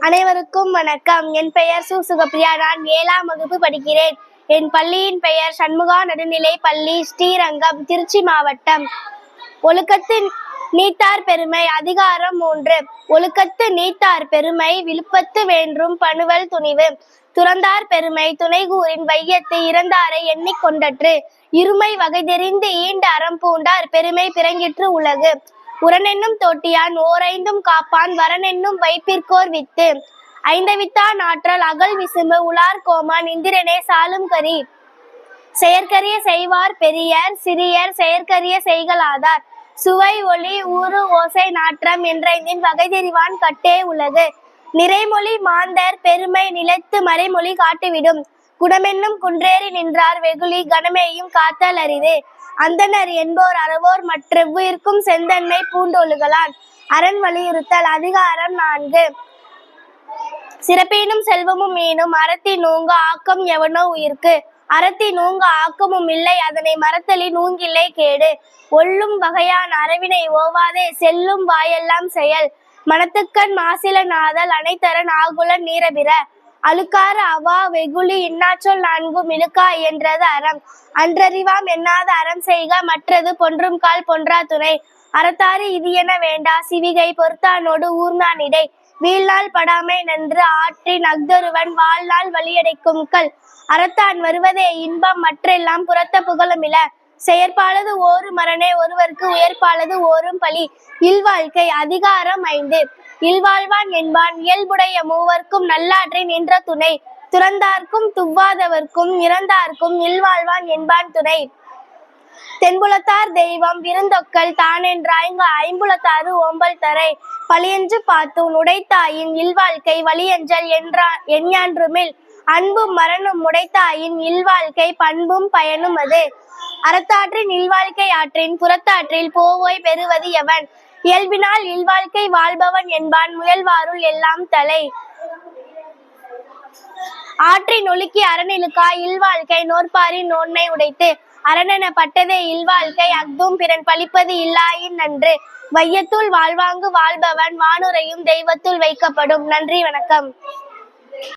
அனைவருக்கும் வணக்கம். என் பெயர் சு சுகப்பிரியா. நான் ஏழாம் வகுப்பு படிக்கிறேன். என் பள்ளியின் பெயர் சண்முகா நடுநிலை பள்ளி ஸ்ரீரங்கம் திருச்சி மாவட்டம். ஒழுக்கத்து நீத்தார் பெருமை அதிகாரம் மூன்று. ஒழுக்கத்து நீத்தார் பெருமை விழுப்பத்து வேன்றும் பணுவல் துணிவு. துறந்தார் பெருமை துணைகூரின் வையத்து இறந்தாரை எண்ணிக்கொண்டற்று இருமை வகை தெரிந்து ஈண்ட அறம் பூண்டார் பெருமை பிறங்கிற்று உலகு. உரனென்னும் தொட்டியான் ஓரைந்தும் காப்பான் வரனென்னும் வைப்பிற்கோர் வித்து. ஐந்தவித்தான் ஆற்றல் அகல் விசும்பு உலார் கோமான் இந்திரனே சாலும் கரி. செயற்கரிய செய்வார் பெரியர் சிறியர் செயற்கரிய செய்கலாதார் சுவை ஒளி ஊறு ஓசை நாற்றம் என்றைந்தின் வகை தெரிவான் கட்டே உள்ளது நிறைமொழி மாந்தர் பெருமை நிலைத்து மறைமொழி காட்டிவிடும். குணமென்னும் குன்றேறி நின்றார் வெகுளி கணமேயும் காத்தல் அரிதே. அந்தனர் என்போர் அறவோர் மற்றெவ்வுயிர்க்கும் செந்தன்மை பூண்டொழுகலான். அரண் வலியுறுத்தல் அதிகாரம் நான்கு. சிறப்பேனும் செல்வமும் மீனும் அறத்தி நூங்க ஆக்கம் எவனோ உயிர்க்கு. அறத்தி நூங்க ஆக்கமும் இல்லை அதனை மறத்தலி நூங்கில்லை கேடு. ஒள்ளும் வகையான் அரவினை ஓவாதே செல்லும் வாயெல்லாம் செயல். மனத்துக்கண் மாசில நாதல் அனைத்தரன் ஆகுலன் நீரபிற. அழுக்காறு அவா வெகுளி இன்னாச்சொல் நான்கும் இழுக்கா என்றது அறம். அன்றறிவாம் எண்ணாத அறம் செய்க மற்றது பொன்றும் கால் பொன்றா துணை. அறத்தாறு இது என வேண்டா சிவிகை பொறுத்தானோடு ஊர்ந்தான் இடை வீழ்நாள் படாமை நன்று ஆற்றி நக்தொருவன் வாழ்நாள் வழியடைக்கும் கல். அறத்தான் வருவதே இன்பம் மற்றெல்லாம் புறத்த புகழுமில செயற்பாளது ஓரு மரணே ஒருவருக்கு உயர்ப்பாளது ஓரும் பழி இல்வாழ்க்கை அதிகாரம் ஐந்து. இல்வாழ்வான் என்பான். இயல்புடைய மூவர்க்கும் நல்லாற்றை நின்ற துணை. துறந்தார்க்கும் துவ்வாதவர்க்கும் இறந்தார்க்கும் இல்வாழ்வான் என்பான் துணை. தென்புலத்தார் தெய்வம் விருந்தொக்கல் தானென்றாய்ங்க ஐம்புலத்தாறு ஓம்பல் தரை. பழியென்று பார்த்துன் உடைத்தாயின் இல்வாழ்க்கை வழியஞ்சல் என்றா எஞ்ஞான்றுமில் அன்பும் மரணம் உடைத்தாயின் இல்வாழ்க்கை பண்பும் பயனும் அது. அறத்தாற்றின் இல்வாழ்க்கை ஆற்றின் புறத்தாற்றில் போவோய் பெறுவது எவன்? இயல்பினால் இல்வாழ்க்கை வாழ்பவன் என்பான் முயல்வாருள் எல்லாம் தலை. ஆற்றி ஒழுக்கி அரணிலுக்கா இல்வாழ்க்கை நோற்பாரின் நோன்மை உடைத்து அரணென பட்டதே இல்வாழ்க்கை அஃதும் பிறன் பழிப்பது இல்லாயின் நன்று. வையத்துள் வாழ்வாங்கு வாழ்பவன் வானுரையும் தெய்வத்துள் வைக்கப்படும். நன்றி வணக்கம்.